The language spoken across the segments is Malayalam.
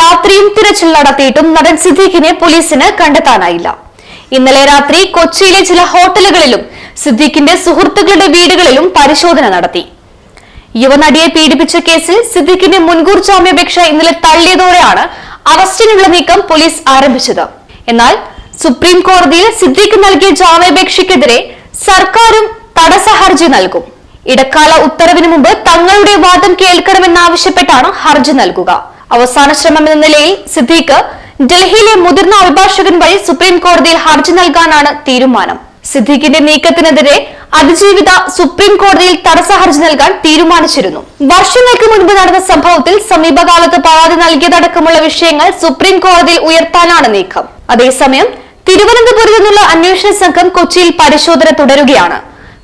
രാത്രിയും തിരച്ചിൽ നടത്തിയിട്ടും നടൻ സിദ്ദീഖിനെ പോലീസിന് കണ്ടെത്താനായില്ല. ഇന്നലെ രാത്രി കൊച്ചിയിലെ ചില ഹോട്ടലുകളിലും സിദ്ദീഖിന്റെ സുഹൃത്തുക്കളുടെ വീടുകളിലും പരിശോധന നടത്തി. യുവനടിയെ പീഡിപ്പിച്ച കേസിൽ സിദ്ദീഖിന്റെ മുൻകൂർ ജാമ്യാപേക്ഷ ഇന്നലെ തള്ളിയതോടെയാണ് അറസ്റ്റിനുള്ള നീക്കം പോലീസ് ആരംഭിച്ചത്. എന്നാൽ സുപ്രീം കോടതിയിൽ സിദ്ദീഖ് നൽകിയ ജാമ്യാപേക്ഷയ്ക്കെതിരെ സർക്കാരും തടസ്സ ഹർജി നൽകും. ഇടക്കാല ഉത്തരവിന് മുമ്പ് തങ്ങളുടെ വാദം കേൾക്കണമെന്നാവശ്യപ്പെട്ടാണ് ഹർജി നൽകുക. അവസാന ശ്രമം എന്ന നിലയിൽ സിദ്ദീഖ് ഡൽഹിയിലെ മുതിർന്ന അഭിഭാഷകൻ വഴി സുപ്രീം കോടതിയിൽ ഹർജി നൽകാനാണ് തീരുമാനം. സിദ്ദീഖിന്റെ നീക്കത്തിനെതിരെ അതിജീവിത സുപ്രീം കോടതിയിൽ തടസ്സ ഹർജി നൽകാൻ തീരുമാനിച്ചിരുന്നു. വർഷങ്ങൾക്ക് മുൻപ് നടന്ന സംഭവത്തിൽ സമീപകാലത്ത് പരാതി നൽകിയതടക്കമുള്ള വിഷയങ്ങൾ സുപ്രീം കോടതിയിൽ ഉയർത്താനാണ് നീക്കം. അതേസമയം തിരുവനന്തപുരത്ത് നിന്നുള്ള അന്വേഷണ സംഘം കൊച്ചിയിൽ പരിശോധന തുടരുകയാണ്.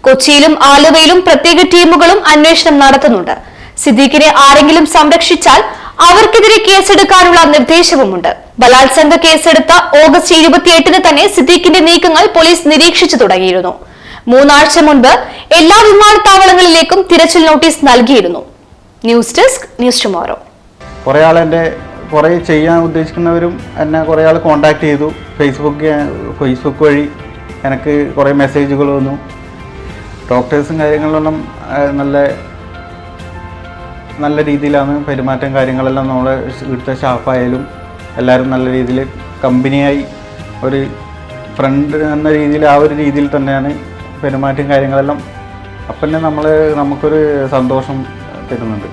കൊച്ചിയിലും ആലുവയിലും പ്രത്യേക ടീമുകളും അന്വേഷണം നടത്തുന്നുണ്ട്. സിദ്ദീഖിനെ ആരെങ്കിലും സംരക്ഷിച്ചാൽ അവർക്കെതിരെ കേസെടുക്കാനുള്ള നിർദ്ദേശവുമുണ്ട്. ബലാത്സംഗ കേസെടുത്ത ഓഗസ്റ്റ് ഇരുപത്തിയെട്ടിന് തന്നെ സിദ്ദീഖിന്റെ നീക്കങ്ങൾ പോലീസ് നിരീക്ഷിച്ചു തുടങ്ങിയിരുന്നു. മൂന്നാഴ്ച മുൻപ് എല്ലാ വിമാനത്താവളങ്ങളിലേക്കും തിരച്ചിൽ നോട്ടീസ് നൽകിയിരുന്നു. News desk news tomorrow. കുറേ ആൾ എന്റെ കുറേ ചെയ്യാൻ ഉദ്ദേശിക്കുന്നവരും എന്നെ കുറേ ആൾ കോണ്ടാക്ട് ചെയ്തു. ഫേസ്ബുക്ക് ഫേസ്ബുക്ക് വഴി എനിക്ക് കുറേ മെസ്സേജുകൾ വന്നു. ഡോക്ടേഴ്സും കാര്യങ്ങളിലൊന്നും നല്ല നല്ല രീതിയിലാണ് പെരുമാറ്റം കാര്യങ്ങളെല്ലാം നമ്മളെ ഇവിടുത്തെ സ്റ്റാഫായാലും എല്ലാവരും നല്ല രീതിയിൽ കമ്പനിയായി ഒരു ഫ്രണ്ട് എന്ന രീതിയിൽ ആ ഒരു രീതിയിൽ തന്നെയാണ് പെരുമാറ്റം കാര്യങ്ങളെല്ലാം. അപ്പം തന്നെ നമ്മൾ നമുക്കൊരു സന്തോഷം തരുന്നുണ്ട്.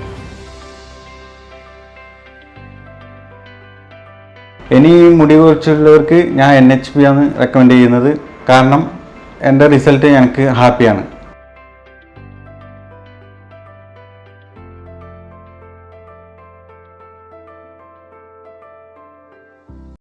ഇനി മുടി കുറിച്ചുള്ളവർക്ക് ഞാൻ എൻ എച്ച് പി ആണ് റെക്കമെൻഡ് ചെയ്യുന്നത്. കാരണം എന്റെ റിസൾട്ട് എനിക്ക് ഹാപ്പിയാണ്